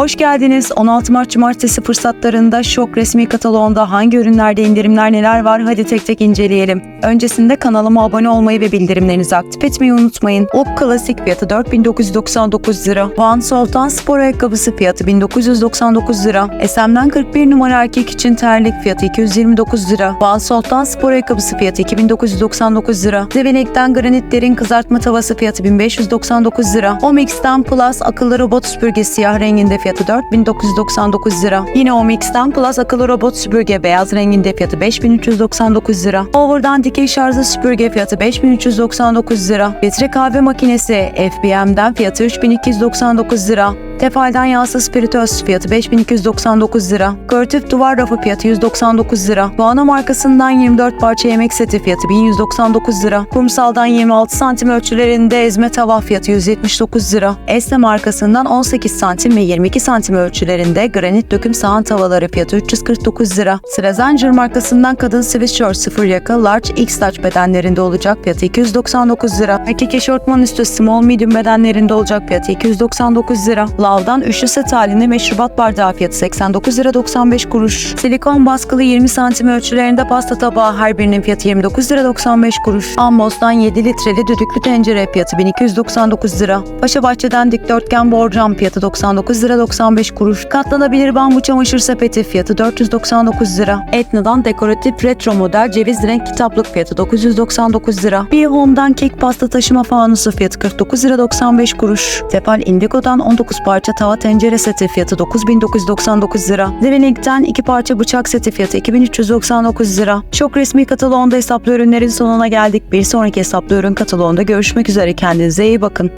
Hoş geldiniz. 16 Mart Cumartesi fırsatlarında Şok resmi kataloğunda hangi ürünlerde indirimler neler var hadi tek tek inceleyelim. Öncesinde kanalıma abone olmayı ve bildirimlerinizi aktif etmeyi unutmayın. Ok Klasik fiyatı 4999 lira. Van Sultan spor ayakkabısı fiyatı 1999 lira. SM'den 41 numara erkek için terlik fiyatı 229 lira. Van Sultan spor ayakkabısı fiyatı 2999 lira. Zevenek'ten granitlerin kızartma tavası fiyatı 1599 lira. Omix'ten Plus akıllı robot süpürge siyah renginde fiyatı 4999 lira. Yine Omix'ten Plus akıllı robot süpürge beyaz renginde fiyatı 5399 lira. Over'dan dikey şarjlı süpürge fiyatı 5399 lira. Filtre kahve makinesi FBM'den fiyatı 3299 lira. Tefal'den yağsız spiritöz fiyatı 5299 lira. Görtüf duvar rafı fiyatı 199 lira. Doğana markasından 24 parça yemek seti fiyatı 1199 lira. Kumsal'dan 26 santim ölçülerinde ezme tava fiyatı 179 lira. Esne markasından 18 santim ve 22 santim ölçülerinde granit döküm sahan tavaları fiyatı 349 lira. Sıra Zancır markasından kadın sweatshirt 0 yaka large x large bedenlerinde olacak fiyatı 299 lira. Erkek eşortman üstü small medium bedenlerinde olacak fiyatı 299 lira. Lav'dan üçlü set halinde meşrubat bardağı fiyatı 89 lira 95 kuruş. Silikon baskılı 20 santim ölçülerinde pasta tabağı her birinin fiyatı 29 lira 95 kuruş. Ambos'tan 7 litreli düdüklü tencere fiyatı 1299 lira. Paşa Bahçe'den dikdörtgen borcam fiyatı 99 lira 95 kuruş. Katlanabilir bambu çamaşır sepeti fiyatı 499 lira. Etna'dan dekoratif retro model ceviz renk kitaplık fiyatı 999 lira. Bir Home'dan kek pasta taşıma fanusu fiyatı 49 lira 95 kuruş. Tefal Indigo'dan 19 parça tava tencere seti fiyatı 9999 lira. Zevenek'ten 2 parça bıçak seti fiyatı 2399 lira. Çok resmi kataloğunda hesaplı ürünlerin sonuna geldik. Bir sonraki hesaplı ürün kataloğunda görüşmek üzere. Kendinize iyi bakın.